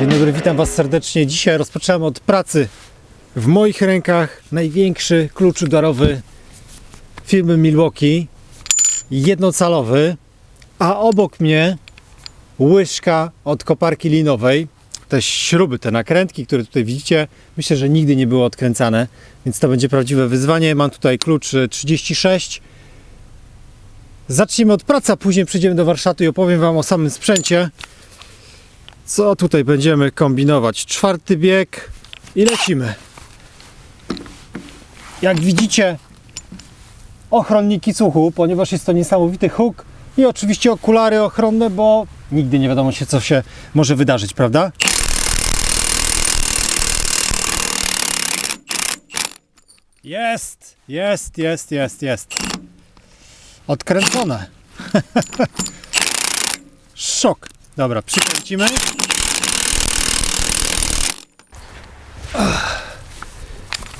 Dzień dobry, witam Was serdecznie. Dzisiaj rozpoczynamy od pracy. W moich rękach największy klucz udarowy firmy Milwaukee, jednocalowy, a obok mnie łyżka od koparki linowej. Te śruby, te nakrętki, które tutaj widzicie, myślę, że nigdy nie były odkręcane, więc to będzie prawdziwe wyzwanie. Mam tutaj klucz y, 36. Zacznijmy od pracy, a później przejdziemy do warsztatu i opowiem Wam o samym sprzęcie. Co tutaj będziemy kombinować? Czwarty bieg i lecimy. Jak widzicie, ochronniki słuchu, ponieważ jest to niesamowity huk i oczywiście okulary ochronne, bo nigdy nie wiadomo się, co się może wydarzyć, prawda? Jest, jest, jest, jest, jest. Odkręcone. Szok. Dobra, przykręcimy.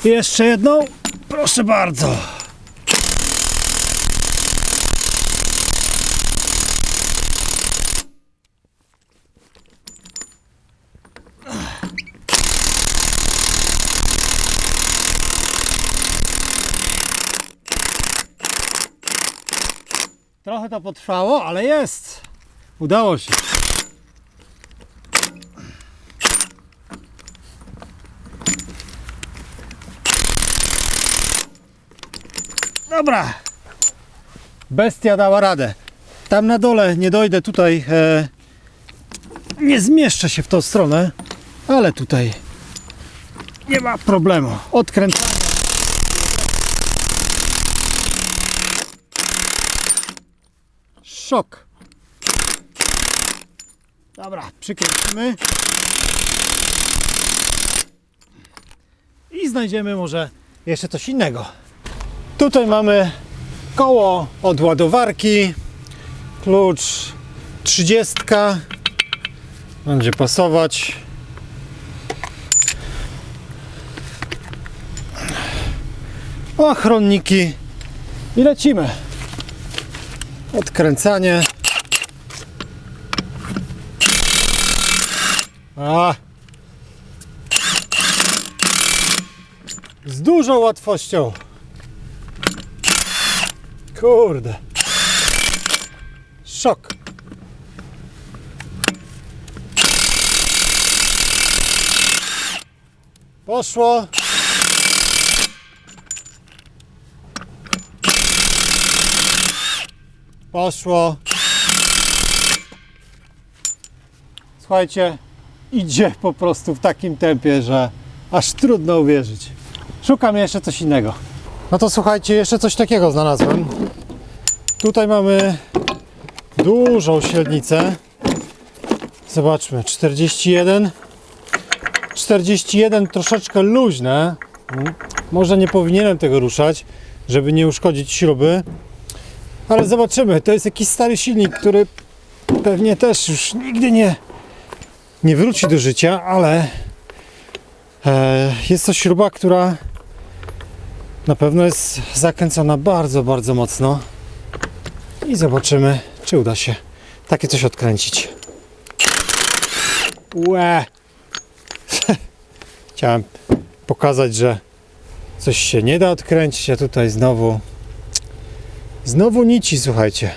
Jeszcze jedną. Proszę bardzo. Trochę to potrwało, ale jest. Udało się. Dobra. Bestia dała radę. Tam na dole nie dojdę tutaj. E, nie zmieszczę się w tą stronę, ale tutaj nie ma problemu. Odkręcanie. Szok. Dobra, przykręcimy. I znajdziemy może jeszcze coś innego. Tutaj mamy koło od ładowarki, klucz 30. Będzie pasować. Ochronniki i lecimy. Odkręcanie. A. Z dużą łatwością. Kurde. Szok. Poszło. Poszło. Słuchajcie, idzie po prostu w takim tempie, że aż trudno uwierzyć. Szukam jeszcze coś innego. No to słuchajcie, jeszcze coś takiego znalazłem. Tutaj mamy dużą średnicę. Zobaczmy, 41. 41 troszeczkę luźne. Może nie powinienem tego ruszać, żeby nie uszkodzić śruby. Ale zobaczymy. To jest jakiś stary silnik, który pewnie też już nigdy nie, nie wróci do życia, ale e, jest to śruba, która na pewno jest zakręcona bardzo, bardzo mocno. I zobaczymy, czy uda się takie coś odkręcić. Łe! Chciałem pokazać, że coś się nie da odkręcić, a tutaj znowu znowu nici, słuchajcie.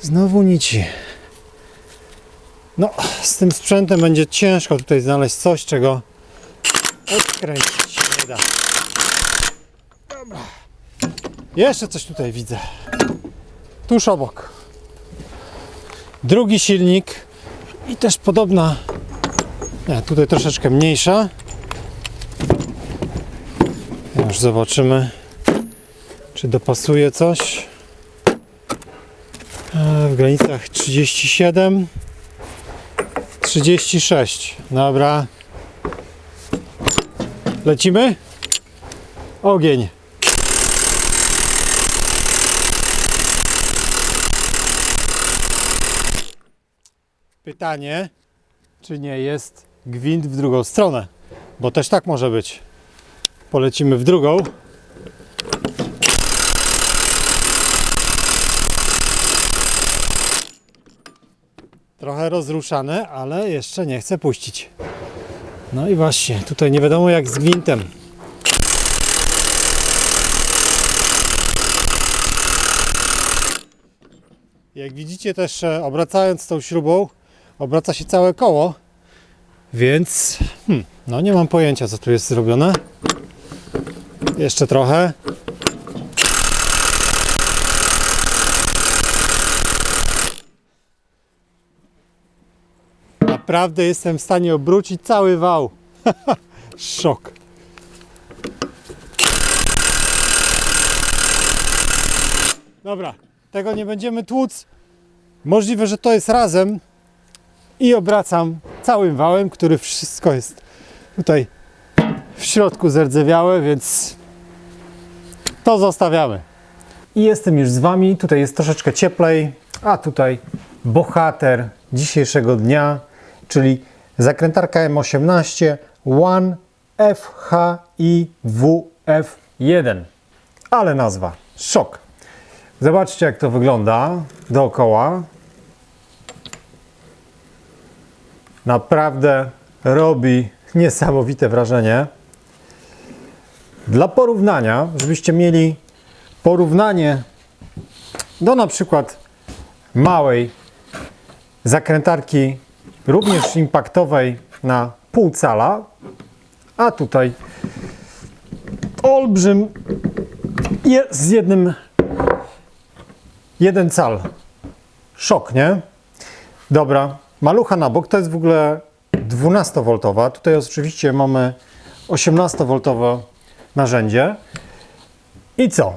Znowu nici. No, z tym sprzętem będzie ciężko tutaj znaleźć coś, czego odkręcić się nie da. Jeszcze coś tutaj widzę. Tuż obok. Drugi silnik i też podobna. Nie, tutaj troszeczkę mniejsza. Już zobaczymy, czy dopasuje coś. E, W granicach 37, 36. Dobra. Lecimy? Ogień. Pytanie, czy nie jest gwint w drugą stronę? Bo też tak może być. Polecimy w drugą. Trochę rozruszane, ale jeszcze nie chcę puścić. No i właśnie, tutaj nie wiadomo jak z gwintem. Jak widzicie też e, obracając tą śrubą, obraca się całe koło. Więc hmm, no nie mam pojęcia co tu jest zrobione. Jeszcze trochę. Naprawdę jestem w stanie obrócić cały wał. Szok. Dobra, tego nie będziemy tłuc. Możliwe, że to jest razem. I obracam całym wałem, który wszystko jest tutaj w środku zerdzewiałe, więc to zostawiamy. I jestem już z Wami. Tutaj jest troszeczkę cieplej, a tutaj bohater dzisiejszego dnia, czyli zakrętarka M18 One FHIWF1. Ale nazwa szok. Zobaczcie, jak to wygląda dookoła. Naprawdę robi niesamowite wrażenie. Dla porównania, żebyście mieli porównanie do na przykład małej zakrętarki, również impaktowej na pół cala, a tutaj olbrzym z jednym jeden cal. Szok, nie? Dobra, malucha na bok, to jest w ogóle 12V. Tutaj oczywiście mamy 18V narzędzie. I co?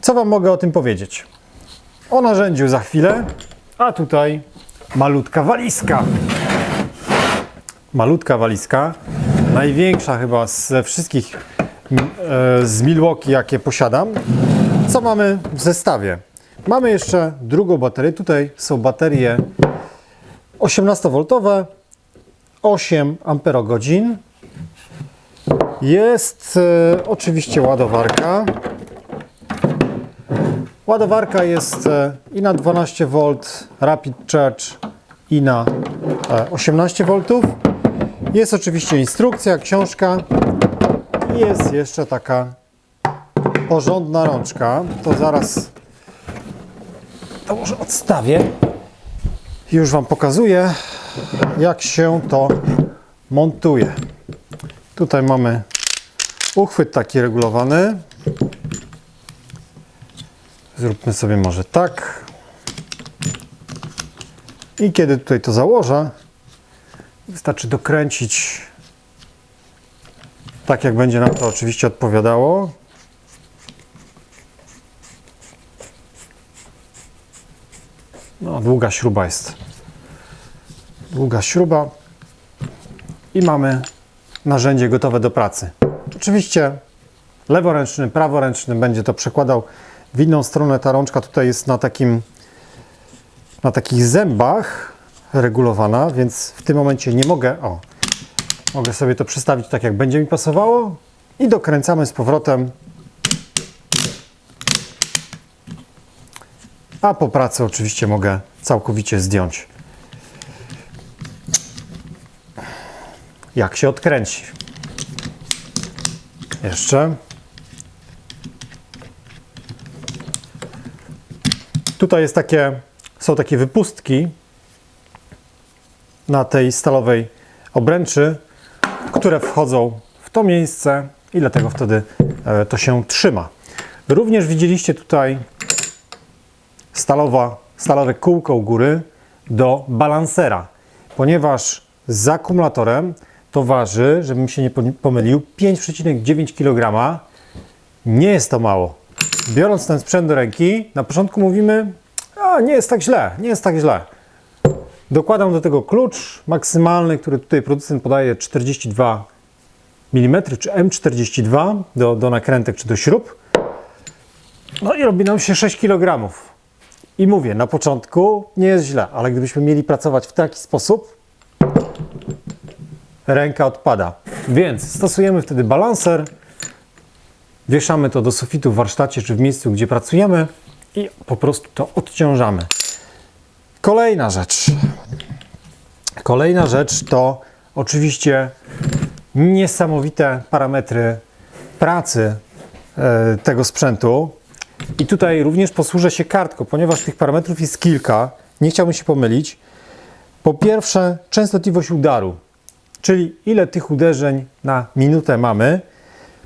Co Wam mogę o tym powiedzieć? O narzędziu za chwilę, a tutaj malutka walizka. Malutka walizka, największa chyba ze wszystkich m, e, z Milwaukee, jakie posiadam. Co mamy w zestawie? Mamy jeszcze drugą baterię. Tutaj są baterie 18V, 8 amperogodzin. Jest e, oczywiście ładowarka. Ładowarka jest e, i na 12V Rapid Charge i na e, 18V. Jest oczywiście instrukcja, książka i jest jeszcze taka porządna rączka. To zaraz to może odstawię. Już Wam pokazuję, jak się to montuje. Tutaj mamy uchwyt taki regulowany. Zróbmy sobie może tak. I kiedy tutaj to założę, wystarczy dokręcić tak, jak będzie nam to oczywiście odpowiadało. Długa śruba jest. Długa śruba. I mamy narzędzie gotowe do pracy. Oczywiście leworęczny, praworęczny będzie to przekładał w inną stronę. Ta rączka tutaj jest na takim na takich zębach regulowana, więc w tym momencie nie mogę, o, mogę sobie to przestawić tak jak będzie mi pasowało i dokręcamy z powrotem. A po pracy oczywiście mogę całkowicie zdjąć. Jak się odkręci. Jeszcze. Tutaj jest takie, są takie wypustki na tej stalowej obręczy, które wchodzą w to miejsce i dlatego wtedy e, to się trzyma. Również widzieliście tutaj stalowa, stalowe kółko u góry do balansera, ponieważ z akumulatorem to waży, żebym się nie po- pomylił, 5,9 kg. Nie jest to mało. Biorąc ten sprzęt do ręki, na początku mówimy, a nie jest tak źle, nie jest tak źle. Dokładam do tego klucz maksymalny, który tutaj producent podaje 42 mm czy M42 do, do nakrętek czy do śrub. No i robi nam się 6 kg. I mówię, na początku nie jest źle, ale gdybyśmy mieli pracować w taki sposób, ręka odpada. Więc stosujemy wtedy balanser, wieszamy to do sufitu w warsztacie czy w miejscu, gdzie pracujemy i po prostu to odciążamy. Kolejna rzecz. Kolejna rzecz to oczywiście niesamowite parametry pracy e, tego sprzętu. I tutaj również posłużę się kartką, ponieważ tych parametrów jest kilka. Nie chciałbym się pomylić. Po pierwsze, częstotliwość udaru, czyli ile tych uderzeń na minutę mamy.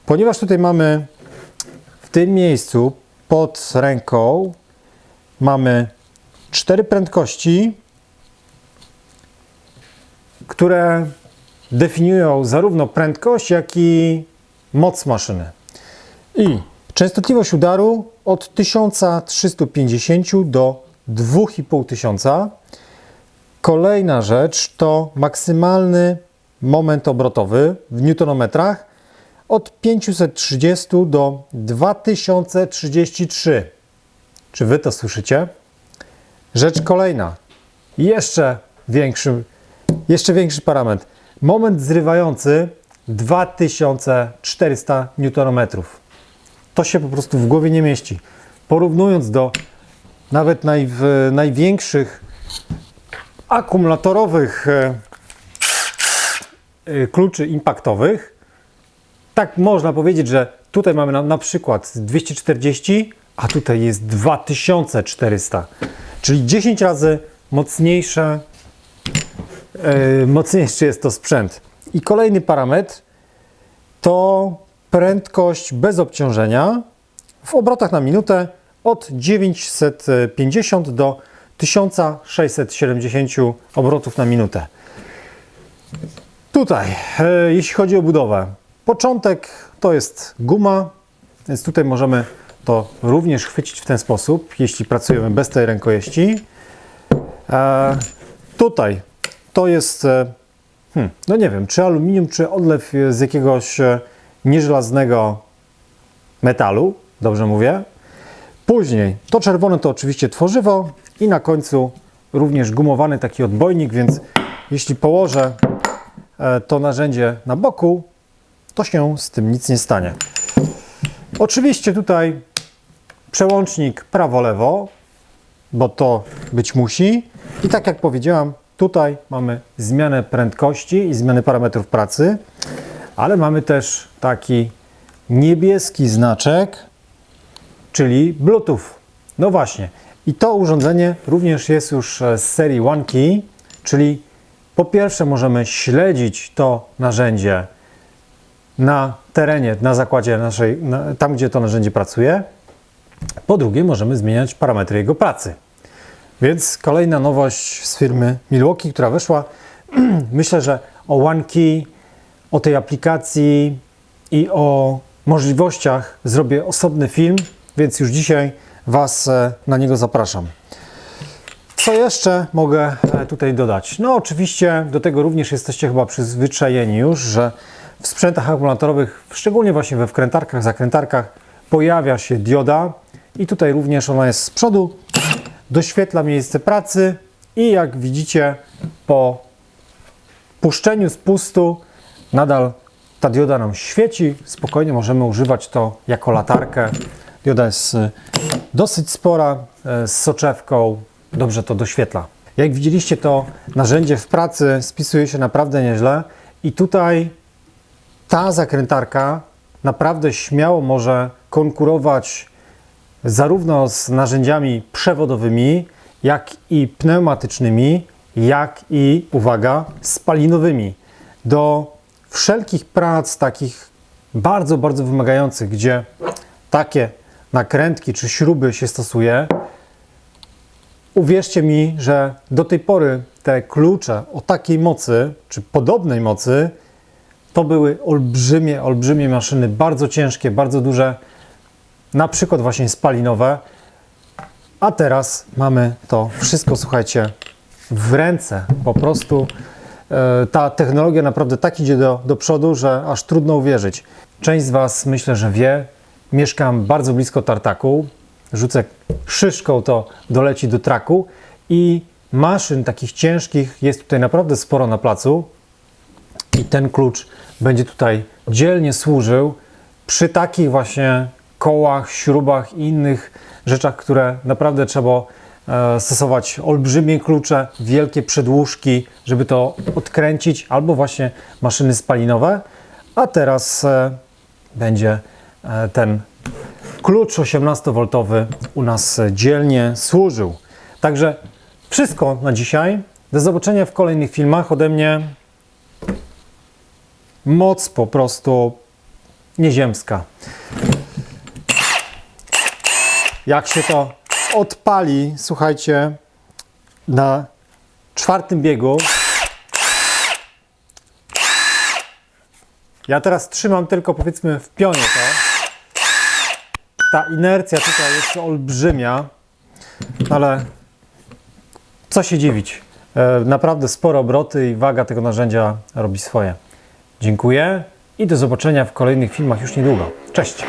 Ponieważ tutaj mamy w tym miejscu pod ręką mamy cztery prędkości, które definiują zarówno prędkość, jak i moc maszyny. I częstotliwość udaru od 1350 do 2500. Kolejna rzecz to maksymalny moment obrotowy w newtonometrach od 530 do 2033. Czy wy to słyszycie? Rzecz kolejna. Jeszcze większy, jeszcze większy parametr. Moment zrywający 2400 Nm. To się po prostu w głowie nie mieści. Porównując do nawet naj, największych akumulatorowych e, e, kluczy impaktowych, tak można powiedzieć, że tutaj mamy na, na przykład 240, a tutaj jest 2400, czyli 10 razy mocniejsze, e, mocniejszy jest to sprzęt. I kolejny parametr to prędkość bez obciążenia w obrotach na minutę od 950 do 1670 obrotów na minutę. Tutaj, e, jeśli chodzi o budowę, początek to jest guma, więc tutaj możemy to również chwycić w ten sposób, jeśli pracujemy bez tej rękojeści. E, tutaj to jest, e, hmm, no nie wiem, czy aluminium, czy odlew z jakiegoś nieżelaznego metalu, dobrze mówię. Później to czerwone to oczywiście tworzywo i na końcu również gumowany taki odbojnik, więc jeśli położę e, to narzędzie na boku, to się z tym nic nie stanie. Oczywiście tutaj przełącznik prawo-lewo, bo to być musi. I tak jak powiedziałam, tutaj mamy zmianę prędkości i zmianę parametrów pracy, ale mamy też taki niebieski znaczek, czyli Bluetooth. No właśnie. I to urządzenie również jest już e, z serii OneKey, czyli po pierwsze możemy śledzić to narzędzie na terenie, na zakładzie naszej, na, tam gdzie to narzędzie pracuje. Po drugie możemy zmieniać parametry jego pracy. Więc kolejna nowość z firmy Milwaukee, która wyszła. Myślę, że o OneKey, o tej aplikacji i o możliwościach zrobię osobny film, więc już dzisiaj Was e, na niego zapraszam. Co jeszcze mogę e, tutaj dodać? No oczywiście do tego również jesteście chyba przyzwyczajeni już, że w sprzętach akumulatorowych, szczególnie właśnie we wkrętarkach, zakrętarkach pojawia się dioda i tutaj również ona jest z przodu, doświetla miejsce pracy i jak widzicie po puszczeniu spustu nadal ta dioda nam świeci, spokojnie możemy używać to jako latarkę. Dioda jest y, dosyć spora, y, z soczewką, dobrze to doświetla. Jak widzieliście, to narzędzie w pracy spisuje się naprawdę nieźle i tutaj ta zakrętarka naprawdę śmiało może konkurować zarówno z narzędziami przewodowymi, jak i pneumatycznymi, jak i, uwaga, spalinowymi. Do wszelkich prac takich bardzo, bardzo wymagających, gdzie takie nakrętki czy śruby się stosuje, uwierzcie mi, że do tej pory te klucze o takiej mocy, czy podobnej mocy, to były olbrzymie, olbrzymie maszyny, bardzo ciężkie, bardzo duże, na przykład właśnie spalinowe. A teraz mamy to wszystko, słuchajcie, w ręce. Po prostu ta technologia naprawdę tak idzie do, do przodu, że aż trudno uwierzyć. Część z Was myślę, że wie, mieszkam bardzo blisko tartaku. Rzucę szyszką, to doleci do traku i maszyn takich ciężkich jest tutaj naprawdę sporo na placu i ten klucz będzie tutaj dzielnie służył przy takich właśnie kołach, śrubach i innych rzeczach, które naprawdę trzeba e, stosować olbrzymie klucze, wielkie przedłużki, żeby to odkręcić, albo właśnie maszyny spalinowe. A teraz e, będzie e, ten klucz 18V u nas dzielnie służył. Także wszystko na dzisiaj. Do zobaczenia w kolejnych filmach ode mnie. Moc po prostu nieziemska. Jak się to odpali, słuchajcie, na czwartym biegu. Ja teraz trzymam tylko powiedzmy w pionie to. Ta inercja tutaj jest olbrzymia, ale co się dziwić. E, Naprawdę spore obroty i waga tego narzędzia robi swoje. Dziękuję i do zobaczenia w kolejnych filmach już niedługo. Cześć!